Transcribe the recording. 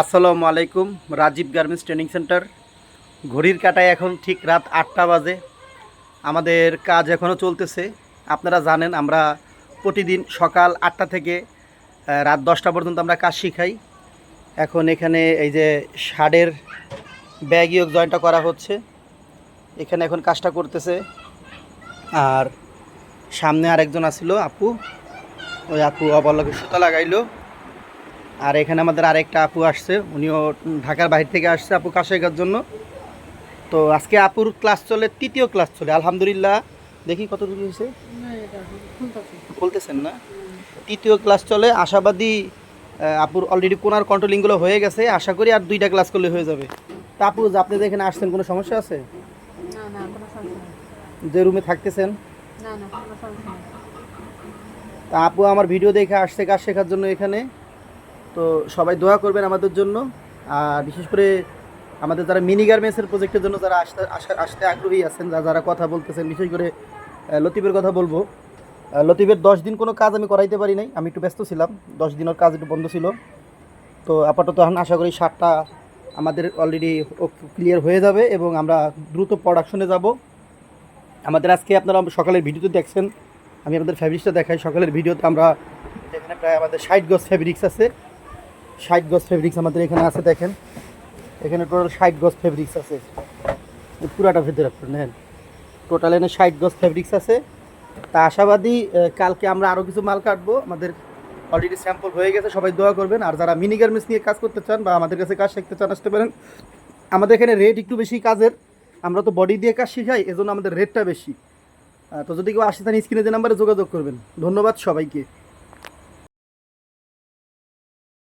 আসসালামু আলাইকুম, Rajib garments training centre. ঘড়ির কাটায় এখন ঠিক রাত আটটা বাজে। আমাদের কাজ এখনও চলতেছে। আপনারা জানেন, আমরা প্রতিদিন সকাল আটটা থেকে রাত দশটা পর্যন্ত আমরা কাজ শিখাই। এখন এখানে এই যে শার্টের ব্যাগ ইয়োগ জয়েন্টটা করা হচ্ছে। এখানে এখন কাজটা করতেছে। আর সামনে আরেকজন আসিল, আপু। ওই আপু অবলকে সুতা লাগাইলো। আর এখানে আমাদের আরেকটা আপু আসছে উনিও ঢাকার বাইরে থেকে আসছে আপু কাজ শেখার জন্য। তো আজকে আপুর ক্লাস চলে তৃতীয় ক্লাস চলে আলহামদুলিল্লাহ। দেখি কত দূর হয়েছে? বলতেছেন না। তৃতীয় ক্লাস চলে আশাবাদী আপুর অলরেডি কোনার কন্ট্রোলিংগুলো হয়ে গেছে আশা করি আর দুইটা ক্লাস করলে হয়ে যাবে। তা আপু আপনি যে এখানে আসছেন কোনো সমস্যা আছে? যে রুমে থাকতেছেন? তা আপু আমার ভিডিও দেখে আসছে কাজ শেখার জন্য এখানে? তো সবাই দোয়া করবেন আমাদের জন্য। আর বিশেষ করে আমাদের যারা মিনি গার্মেন্টসের প্রজেক্টের জন্য যারা আসতে, আসা- আসতে আগ্রহী আছেন, যা, যারা কথা বলতেছেন, বিশেষ করে লতিফের কথা বলব। লতিফের দশ দিন কোনো কাজ আমি করাইতে পারি নাই, আমি একটু ব্যস্ত ছিলাম, দশ দিনের কাজ একটু বন্ধ ছিল। তো আপাতত এখন আশা করি সাতটা আমাদের অলরেডি ক্লিয়ার হয়ে যাবে এবং আমরা দ্রুত প্রোডাকশনে যাব। আমাদের আজকে আপনারা সকালের ভিডিওতে দেখছেন, আমি আপনাদের ফ্যাব্রিক্সটা দেখাই। সকালের ভিডিওতে আমরা এখানে প্রায় আমাদের ষাট গজ ফ্যাব্রিক্স আছে। ষাট গজ ফেব্রিক্স আমাদের এখানে আছে, দেখেন। এখানে টোটাল ষাট গজ ফেব্রিক্স আছে। পুরাটা ভেতরে আপনার নেন। টোটাল এনে ষাট গজ ফেব্রিক্স আছে। তা আশাবাদী কালকে আমরা আরও কিছু মাল কাটবো। আমাদের অলরেডি স্যাম্পল হয়ে গেছে, সবাই দোয়া করবেন। আর যারা মিনি গার্মেন্টস নিয়ে কাজ করতে চান বা আমাদের কাছে কাজ শিখতে চান, আসতে পারেন। আমাদের এখানে রেট একটু বেশি কাজের। আমরা তো বডি দিয়ে কাজ শিখাই, এজন্য আমাদের রেটটা বেশি। তো যদি কেউ আসতে চান স্ক্রিনে যে নাম্বারে যোগাযোগ করবেন। ধন্যবাদ সবাইকে।